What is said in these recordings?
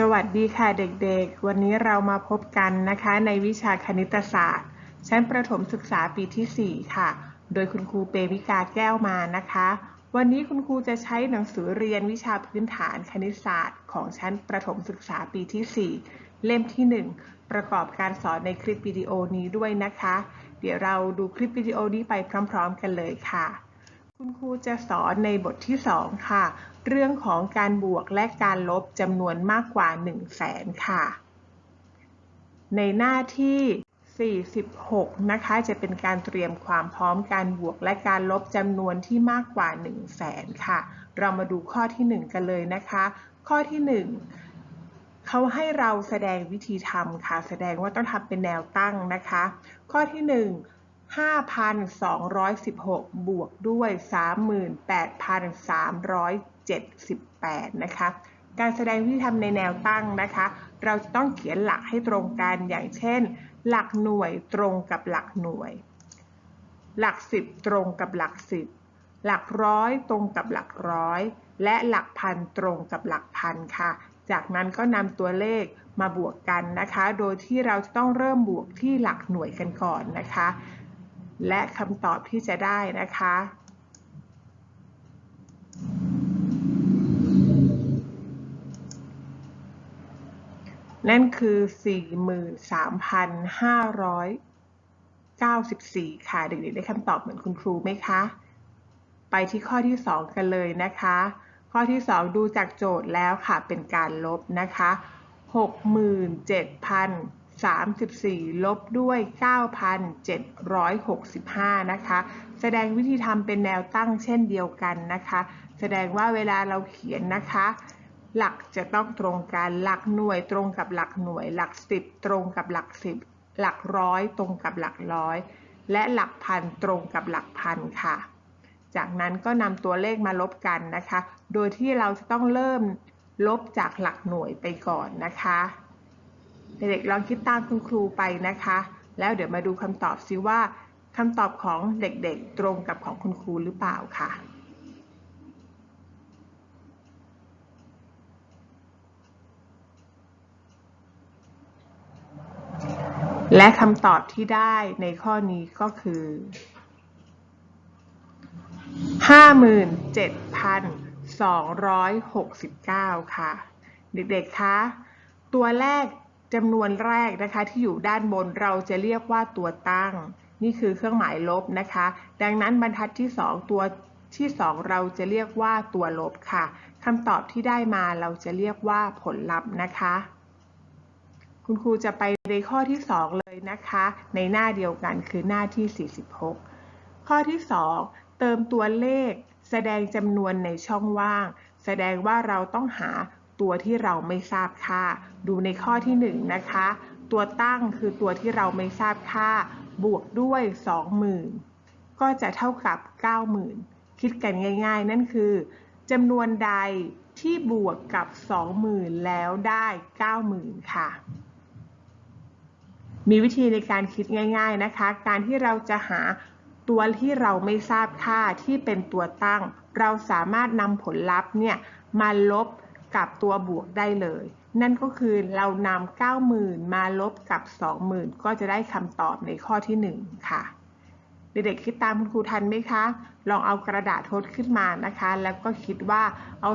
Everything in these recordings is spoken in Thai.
สวัสดีค่ะเด็กๆ วันนี้เรามาพบกันนะคะในวิชาคณิตศาสตร์ ชั้นประถมศึกษาปีที่ 4 ค่ะ โดยคุณครูเปมิกาแก้วมานะคะ วันนี้คุณครูจะใช้หนังสือเรียนวิชาพื้นฐานคณิตศาสตร์ ของชั้นประถมศึกษาปีที่ 4 เล่มที่ 1 ประกอบการสอนในคลิปวิดีโอนี้ด้วยนะคะ เดี๋ยวเราดูคลิปวิดีโอนี้ไปพร้อม ๆ กันเลยค่ะ คุณครูจะสอนในบทที่ 2 ค่ะ เรื่องของการบวกและการลบจำนวนมากกว่า 1 0 0 0 0แสนค่ะ ในหน้าที่ 46 นะคะ จะเป็นการเตรียมความพร้อมการบวกและการลบจำนวนที่มากกว่า 1 0 0 0 0แสนค่ะ เรามาดูข้อที่ 1 กันเลยนะคะ ข้อที่ 1 เขาให้เราแสดงวิธีทำค่ะ แสดงว่าต้องทำเป็นแนวตั้งนะคะ ข้อที่ 1 5,216 บวกด้วย 38,378 นะคะ การแสดงวิธีทำในแนวตั้งนะคะ เราจะต้องเขียนหลักให้ตรงกันอย่างเช่น หลักหน่วยตรงกับหลักหน่วย หลักสิบตรงกับหลักสิบหลักร้อยตรงกับหลักร้อย และหลักพันตรงกับหลักพันค่ะ จากนั้นก็นำตัวเลขมาบวกกันนะคะ โดยที่เราจะต้องเริ่มบวกที่หลักหน่วยกันก่อนนะคะ และคำตอบที่จะได้นะคะ นั่นคือ 43,594 ค่ะ เด็กๆได้คำตอบเหมือนคุณครูไหมคะ ไปที่ข้อที่ 2 กันเลยนะคะ ข้อที่ 2 ดูจากโจทย์แล้วค่ะ เป็นการลบนะคะ 34 ลบด้วย 9,765 นะคะ แสดงวิธีทำเป็นแนวตั้งเช่นเดียวกันนะคะ แสดงว่าเวลาเราเขียนนะคะ หลักจะต้องตรงกัน หลักหน่วยตรงกับหลักหน่วย หลักสิบตรงกับหลักสิบ หลักร้อยตรงกับหลักร้อย และหลักพันตรงกับหลักพันค่ะ จากนั้นก็นำตัวเลขมาลบกันนะคะ โดยที่เราจะต้องเริ่มลบจากหลักหน่วยไปก่อนนะคะ เด็กๆลองคิดตามคุณครูไปนะคะ แล้วเดี๋ยวมาดูคำตอบซิว่าคำตอบของเด็กๆ ตรงกับของคุณครูหรือเปล่าค่ะและคำตอบที่ได้ในข้อนี้ก็คือ 57,269 ค่ะ เด็กๆ คะ ตัวแรก จำนวนแรกนะคะที่อยู่ด้านบนเราจะเรียกว่าตัวตั้ง นี่คือเครื่องหมายลบนะคะ ดังนั้นบรรทัดที่ 2 ตัวที่ 2 เราจะเรียกว่าตัวลบค่ะคำตอบที่ได้มาเราจะเรียกว่าผลลัพธ์นะคะ คุณครูจะไปในข้อที่ 2 เลยนะคะ ในหน้าเดียวกันคือหน้าที่ 46 ข้อที่ 2 เติมตัวเลข แสดงจำนวนในช่องว่าง แสดงว่าเราต้องหา ตัวที่เราไม่ทราบค่า ดูในข้อที่1นะคะ ตัวตั้งคือตัวที่เราไม่ทราบค่า บวกด้วย 20,000 ก็จะเท่ากับ 90,000 คิดกันง่าย ๆ นั่นคือจำนวนใดที่บวกกับ 20,000 แล้วได้ 90,000 ค่ะ มีวิธีในการคิดง่าย ๆนะคะ การที่เราจะหาตัวที่เราไม่ทราบค่าที่เป็นตัวตั้ง เราสามารถนำผลลัพธ์เนี่ยมาลบ กับตัวบวกได้เลย นั่นก็คือเรานำ90,000 มาลบกับ 20,000 ก็จะได้คำตอบในข้อที่ 1 ค่ะ เด็กๆคิดตามคุณครูทันไหมคะ ลองเอากระดาษทดขึ้นมานะคะ แล้วก็คิดว่าเอา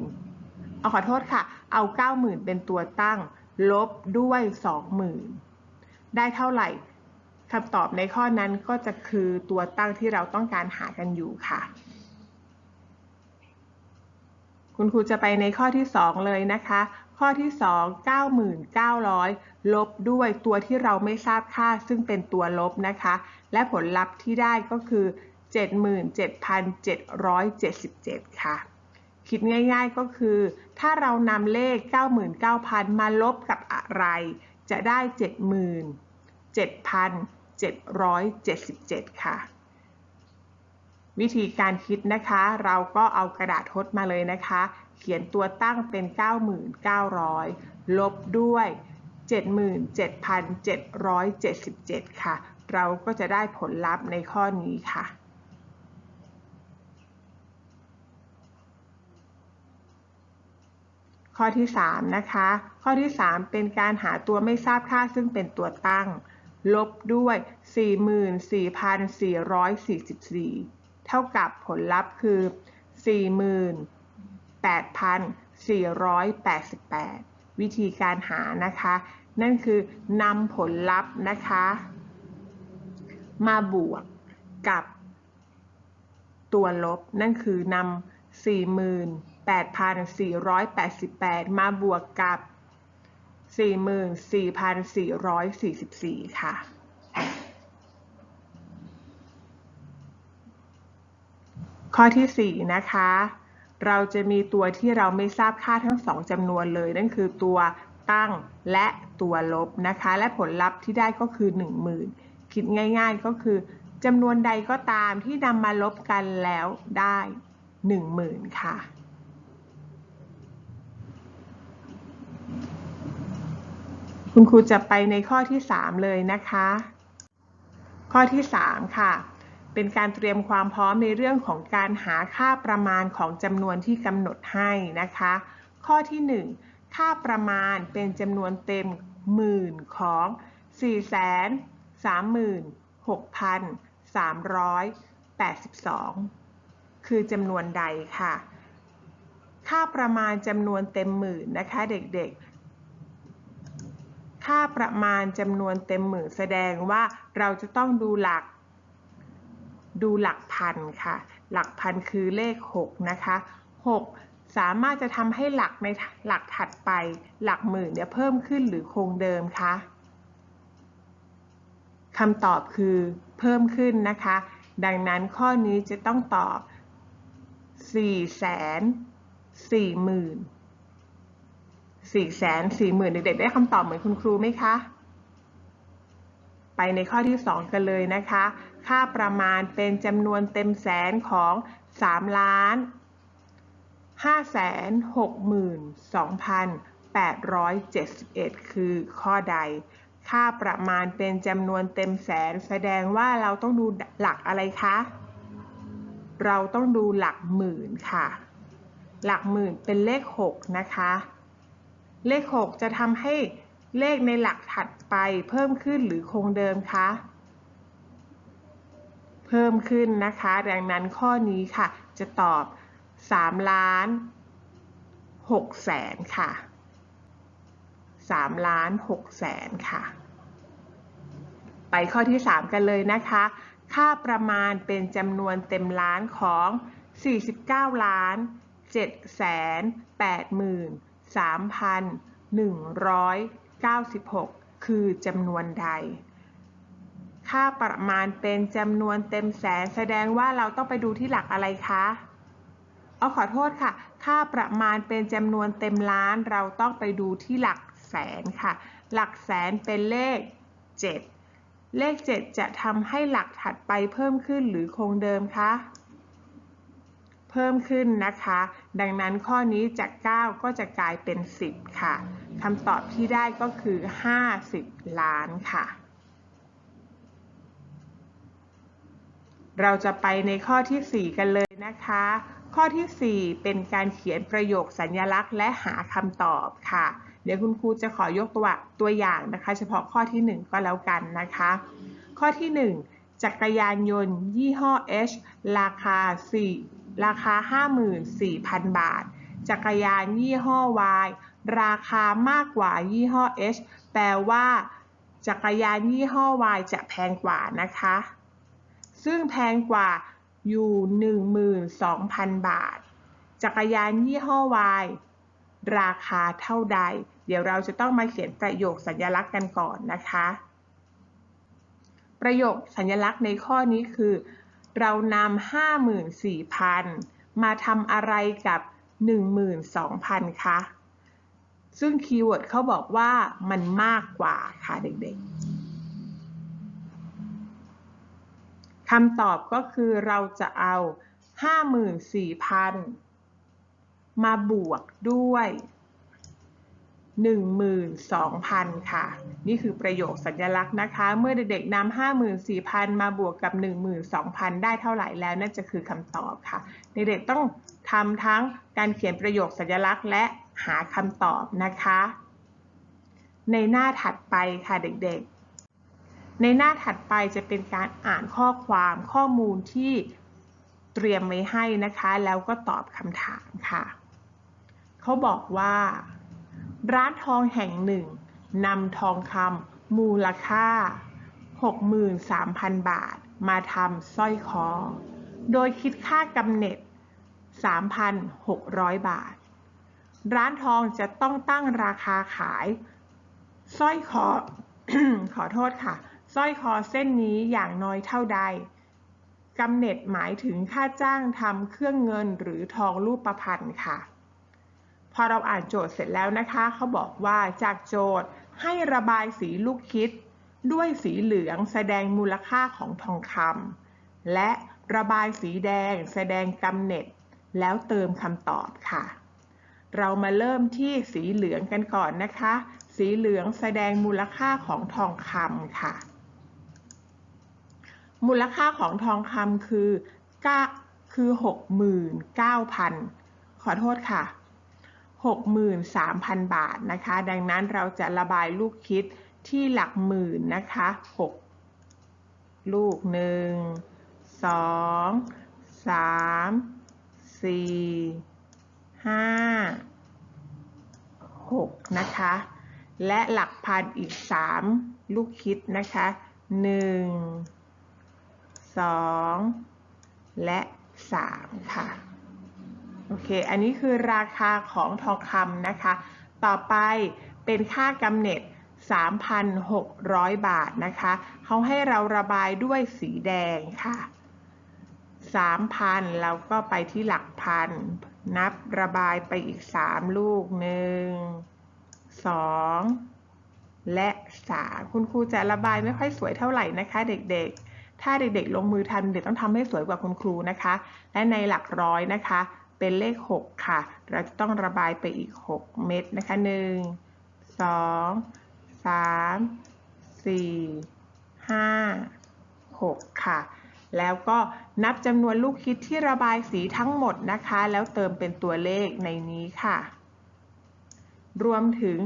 20,000 เอาขอโทษค่ะ เอา 90,000 เป็นตัวตั้ง ลบด้วย 20,000 ได้เท่าไหร่คำตอบในข้อนั้นก็จะคือตัวตั้งที่เราต้องการหากันอยู่ค่ะ คุณครูจะไปในข้อที่ 2 เลยนะคะ ข้อที่ 2 9,900 ลบด้วยตัวที่เราไม่ทราบค่าซึ่งเป็นตัวลบนะคะ และผลลัพธ์ที่ได้ก็คือ 77,777 ค่ะ คิดง่ายๆก็คือ ถ้าเรานำเลข 99,000 มาลบกับอะไร จะได้ 77,777 ค่ะ วิธีการคิดนะคะ เราก็เอากระดาษทดมาเลยนะคะ เขียนตัวตั้งเป็น 9,900 ลบด้วย 77,777 ค่ะ เราก็จะได้ผลลัพธ์ในข้อนี้ค่ะข้อที่ 3 นะคะ ข้อที่ 3 เป็นการหาตัวไม่ทราบค่าซึ่งเป็นตัวตั้ง ลบด้วย 44,444 ท่ากับผลลัพธ์คือ 48,488 วิธีการหานะคะ นั่นคือนำผลลัพธ์นะคะ มาบวกกับตัวลบ นั่นคือนำ48,488 มาบวกกับ 44,444 ค่ะ ข้อที่ 4 นะคะ เราจะมีตัวที่เราไม่ทราบค่าทั้งสองจำนวนเลย นั่นคือตัวตั้งและตัวลบนะคะ และผลลัพธ์ที่ได้ก็คือ 10,000 คิดง่ายๆก็คือจำนวนใดก็ตามที่นำมาลบกันแล้วได้ 10,000 ค่ะ คุณครูจะไปในข้อที่ 3 เลยนะคะ ข้อที่ 3 ค่ะ เป็นการเตรียมความพร้อมในเรื่องของการหาค่าประมาณของจำนวนที่กำหนดให้นะคะ ข้อที่ 1 ค่าประมาณเป็นจำนวนเต็มหมื่นของ 436,382 คือจำนวนใดค่ะ ค่าประมาณจำนวนเต็มหมื่นนะคะเด็กๆ ค่าประมาณจำนวนเต็มหมื่นแสดงว่าเราจะต้องดูหลัก ดูหลักพันค่ะ หลักพันคือเลข 6 นะคะ 6 สามารถจะทำให้หลักในหลักถัดไป หลักหมื่นเนี่ยเพิ่มขึ้นหรือคงเดิมคะคำตอบคือเพิ่มขึ้นนะคะ ดังนั้นข้อนี้จะต้องตอบ 4 แสนสี่หมื่นสี่แสนสี่หมื่นเด็กๆได้คำตอบเหมือนคุณครูไหมคะ ไปในข้อที่ 2 กันเลยนะคะ ค่าประมาณเป็นจำนวนเต็มแสนของ3ล้าน5แสน6หมื่น2,871 คือข้อใด ค่าประมาณเป็นจำนวนเต็มแสน แสดงว่าเราต้องดูหลักอะไรคะ เราต้องดูหลักหมื่นค่ะ หลักหมื่นเป็นเลข 6 นะคะ เลข 6 จะทำให้เลขในหลักถัดไปเพิ่มขึ้นหรือคงเดิมคะ พิ่มขึ้นนะคะ ดังนั้นข้อนี้ค่ะ จะตอบ 3 ล้าน6แสนค่ะ 3 ล้าน6แสนค่ะ ไปข้อที่ 3 กันเลยนะคะ ค่าประมาณเป็นจำนวนเต็มล้านของ 49 ล้าน7แสน8หมื่น3,196 คือจำนวนใด ค่าประมาณเป็นจำนวนเต็มแสน แสดงว่าเราต้องไปดูที่หลักอะไรคะเอาขอโทษค่ะ ค่าประมาณเป็นจำนวนเต็มล้าน เราต้องไปดูที่หลักแสนค่ะ หลักแสนเป็นเลข 7 เลข 7 จะทำให้หลักถัดไปเพิ่มขึ้นหรือคงเดิมคะเพิ่มขึ้นนะคะ ดังนั้นข้อนี้จาก 9 ก็จะกลายเป็น 10 ค่ะคำตอบที่ได้ก็คือ 50 ล้านค่ะ เราจะไปในข้อที่ 4 กันเลยนะคะ ข้อที่ 4 เป็นการเขียนประโยคสัญลักษณ์และหาคำตอบค่ะ เดี๋ยวคุณครูจะขอยกตัวตัวอย่างนะคะ เฉพาะข้อที่ 1 ก็แล้วกันนะคะ ข้อที่ 1 จักรยานยนต์ ยี่ห้อ H ราคา 4 ราคา 54,000 บาท จักรยานยี่ห้อ Y ราคามากกว่ายี่ห้อ H แปลว่า จักรยานยี่ห้อ Y จะแพงกว่านะคะ ซึ่งแพงกว่าอยู่ 12,000 บาท จักรยานยี่ห้อ Y ราคาเท่าใด เดี๋ยวเราจะต้องมาเขียนประโยคสัญลักษณ์กันก่อนนะคะ ประโยคสัญลักษณ์ในข้อนี้คือ เรานำ54,000 มาทำอะไรกับ 12,000 คะ ซึ่งคีย์เวิร์ดเขาบอกว่ามันมากกว่าค่ะเด็กๆ คำตอบก็คือเราจะเอา 54,000 มาบวกด้วย 12,000 ค่ะ นี่คือประโยคสัญลักษณ์นะคะ เมื่อเด็กๆนำ54,000 มาบวกกับ 12,000 ได้เท่าไหร่แล้วนั่นจะคือคำตอบค่ะ เด็กๆต้องทำทั้งการเขียนประโยคสัญลักษณ์และหาคำตอบนะคะ ในหน้าถัดไปค่ะเด็กๆ ในหน้าถัดไปจะเป็นการอ่านข้อความข้อมูลที่เตรียมไว้ให้นะคะ แล้วก็ตอบคำถามค่ะ เขาบอกว่า ร้านทองแห่งหนึ่งนำทองคำมูลค่า 63,000 บาท มาทำสร้อยคอ โดยคิดค่ากำเนิด3,600 บาท ร้านทองจะต้องตั้งราคาขายสร้อยคอขอโทษค่ะ สร้อยคอเส้นนี้อย่างน้อยเท่าใดกำเนิดหมายถึงค่าจ้างทำเครื่องเงินหรือทองรูปประพันธ์ค่ะ พอเราอ่านโจทย์เสร็จแล้วนะคะ เขาบอกว่าจากโจทย์ให้ระบายสีลูกคิด ด้วยสีเหลืองแสดงมูลค่าของทองคำและระบายสีแดงแสดงกำเนิดแล้วเติมคำตอบค่ะ เรามาเริ่มที่สีเหลืองกันก่อนนะคะ สีเหลืองแสดงมูลค่าของทองคำค่ะ มูลค่าของทองคำคือคือ 69,000 ขอโทษค่ะ 63,000 บาทนะคะ ดังนั้นเราจะระบายลูกคิดที่หลักหมื่นนะคะ 6 ลูก 1 2 3 4 5 6 นะคะ และหลักพันอีก 3 ลูกคิดนะคะ 1 2 และ 3 ค่ะ โอเค อันนี้คือราคาของทองคำนะคะ ต่อไปเป็นค่ากำเนิด3,600 บาทนะคะ เขาให้เราระบายด้วยสีแดงค่ะ 3,000 แล้วก็ไปที่หลักพัน นับระบายไปอีก 3 ลูก 1 2 และ 3 คุณครูจะระบายไม่ค่อยสวยเท่าไหร่นะคะเด็กๆ ถ้าเด็กๆ ลงมือทำเด็กต้องทำให้สวยกว่าคุณครูนะคะ และในหลักร้อยนะคะ เป็นเลข 6 ค่ะ เราจะต้องระบายไปอีก 6 เม็ดนะคะ 1 2 3 4 5 6 ค่ะ แล้วก็นับจำนวนลูกคิดที่ระบายสีทั้งหมดนะคะ แล้วเติมเป็นตัวเลขในนี้ค่ะ รวมถึง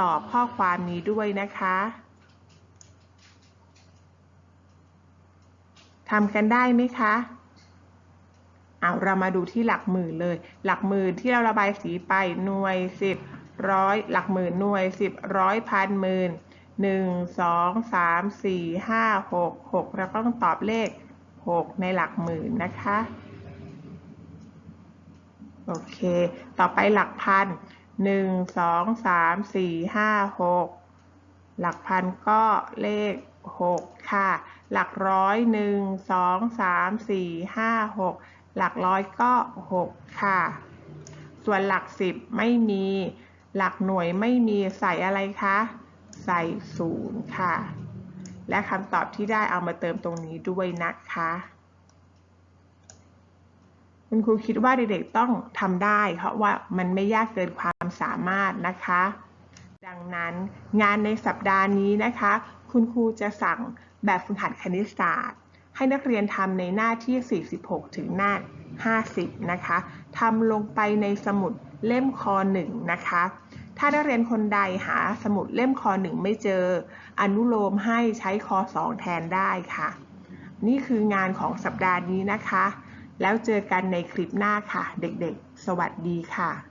ตอบข้อความนี้ด้วยนะคะ ทำกันได้ไหมคะเอาเรามาดูที่หลักหมื่นเลย หลักหมื่นที่เราระบายสีไปหน่วยสิบร้อยหลักหมื่นหน่วยสิบร้อยพันหมื่นหนึ่งสองสามสี่ห้าหกหกเราต้องตอบเลขหกในหลักหมื่นนะคะ โอเค ต่อไปหลักพันหนึ่งสองสามสี่ห้าหกหลักพันก็เลขหกค่ะ หลักร้อยหนึ่งสองสามสี่ห้าหกหลักร้อยก็หกค่ะ ส่วนหลักสิบไม่มี หลักหน่วยไม่มีใส่อะไรคะ ใส่ศูนย์ค่ะ และคำตอบที่ได้เอามาเติมตรงนี้ด้วยนะคะคุณครูคิดว่าเด็กๆต้องทำได้ เพราะว่ามันไม่ยากเกินความสามารถนะคะ ดังนั้นงานในสัปดาห์นี้นะคะ คุณครูจะสั่ง แบบฝึกหัดคณิตศาสตร์ ให้นักเรียนทำในหน้าที่ 46 ถึงหน้า 50 นะคะทำลงไปในสมุดเล่มคอ1นะคะ ถ้านักเรียนคนใดหาสมุดเล่มคอ1ไม่เจอ อนุโลมให้ใช้คอ2แทนได้ค่ะ นี่คืองานของสัปดาห์นี้นะคะ แล้วเจอกันในคลิปหน้าค่ะ เด็กๆ สวัสดีค่ะ